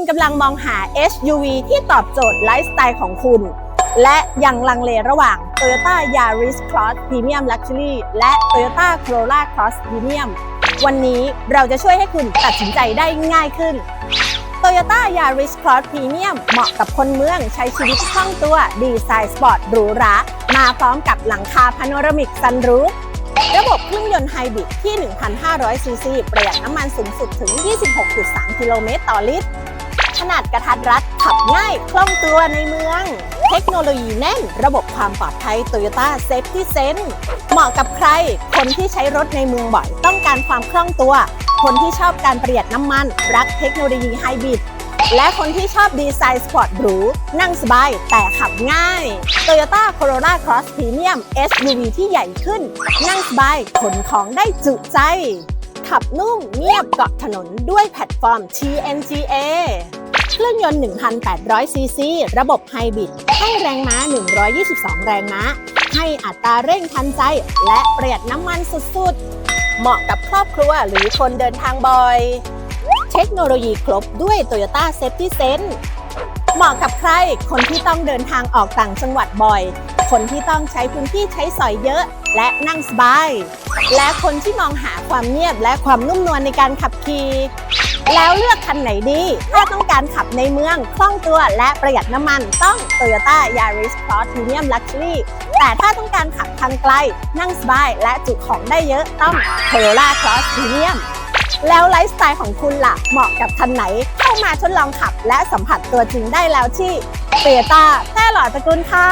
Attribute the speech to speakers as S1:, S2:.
S1: คุณกำลังมองหา SUV ที่ตอบโจทย์ไลฟ์สไตล์ของคุณ และยังลังเลระหว่าง Toyota Yaris Cross Premium Luxury และ Toyota Corolla Cross Premium วันนี้เราจะช่วยให้คุณตัดสินใจได้ง่ายขึ้น Toyota Yaris Cross Premium เหมาะกับคนเมืองใช้ชีวิตคล่องตัวดีไซน์สปอร์ตหรูหรา มาพร้อมกับหลังคาพาโนรามิกซันรูฟระบบเครื่องยนต์ไฮบริดที่ 1,500ซีซี ประหยัดน้ำมันสูงสุดถึง 26.3 กิโลเมตรต่อลิตร ขนาดกระทัดรัด ขับง่าย คล่องตัวในเมือง เทคโนโลยีแน่น ระบบความปลอดภัย Toyota Safety Sense เหมาะกับใคร คนที่ใช้รถในเมืองบ่อย ต้องการความคล่องตัว คนที่ชอบการประหยัดน้ำมัน รักเทคโนโลยีไฮบริดและคนที่ชอบดีไซน์สปอร์ตหรู นั่งสบายแต่ขับง่าย Toyota Corolla Cross Premium SUV ที่ใหญ่ขึ้น นั่งสบายขนของได้จุใจ ขับนุ่มเงียบเกาะถนนด้วยแพลตฟอร์ม TNGA เครื่องยนต์ 1,800 ซีซี ระบบไฮบริด ให้แรงม้า 122 แรงม้า ให้อัตราเร่งทันใจ และประหยัดน้ำมันสุดๆ เหมาะกับครอบครัวหรือคนเดินทางบ่อย เทคโนโลยีครบด้วย Toyota Safety Sense เหมาะกับใคร คนที่ต้องเดินทางออกต่างจังหวัดบ่อย คนที่ต้องใช้พื้นที่ใช้สอยเยอะ และนั่งสบาย และคนที่มองหาความเงียบและความนุ่มนวลในการขับขี่ แล้วเลือกคันไหนดี ถ้าต้องการขับในเมืองคล่องตัวและประหยัดน้ำมันต้อง Toyota Yaris Cross Premium Luxury แต่ถ้าต้องการขับทางไกล นั่งสบาย และจุของได้เยอะต้อง Corolla Cross Premium แล้วไลฟ์สไตล์ของคุณล่ะ เหมาะกับคันไหน เข้ามาทดลองขับและสัมผัสตัวจริงได้แล้วที่ Toyota แพร่หล่อตระกูลค่ะ